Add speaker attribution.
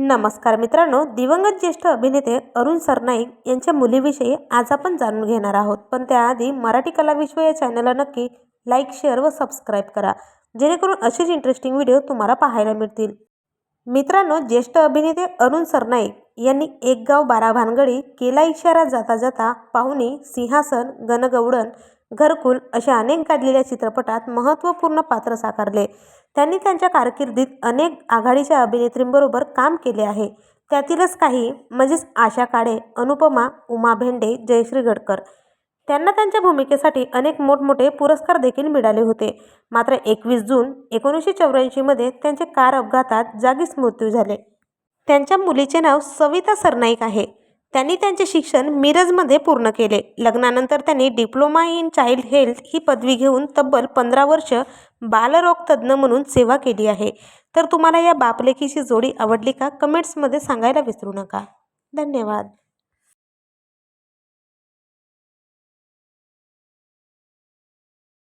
Speaker 1: नमस्कार मित्रांनो दिवंगत ज्येष्ठ अभिनेते अरुण सरनाईक यांच्या मुलीविषयी आज आपण जाणून घेणार आहोत. पण त्याआधी मराठी कला विश्व या चॅनलला नक्की लाईक शेअर व सबस्क्राईब करा जेणेकरून असेच इंटरेस्टिंग व्हिडिओ तुम्हाला पाहायला मिळतील. मित्रांनो ज्येष्ठ अभिनेते अरुण सरनाईक यांनी एक गाव बारा भानगडी केला इशारा जाता जाता पाहुणी सिंहासन गणगवडण घरकुल अशा अनेक काढलेल्या चित्रपटात महत्त्वपूर्ण पात्र साकारले. त्यांनी त्यांच्या कारकिर्दीत अनेक आघाडीच्या अभिनेत्रींबरोबर काम केले आहे. त्यातीलच काही म्हणजेच आशा काळे अनुपमा उमा भेंडे जयश्री गडकर. त्यांना त्यांच्या भूमिकेसाठी अनेक मोठमोठे पुरस्कार देखील मिळाले होते. मात्र एकवीस जून एकोणीसशे चौऱ्याऐंशीमध्ये त्यांचे कार अपघातात जागीच मृत्यू झाले. त्यांच्या मुलीचे नाव सविता सरनाईक आहे. त्यांनी त्यांचे शिक्षण मिरजमध्ये पूर्ण केले. लग्नानंतर त्यांनी डिप्लोमा इन चाइल्ड हेल्थ ही पदवी घेऊन तब्बल पंधरा वर्ष बालरोगतज्ज्ञ म्हणून सेवा केली आहे. तर तुम्हाला या बापलेकीची जोडी आवडली का? कमेंट्समध्ये सांगायला विसरू नका. धन्यवाद.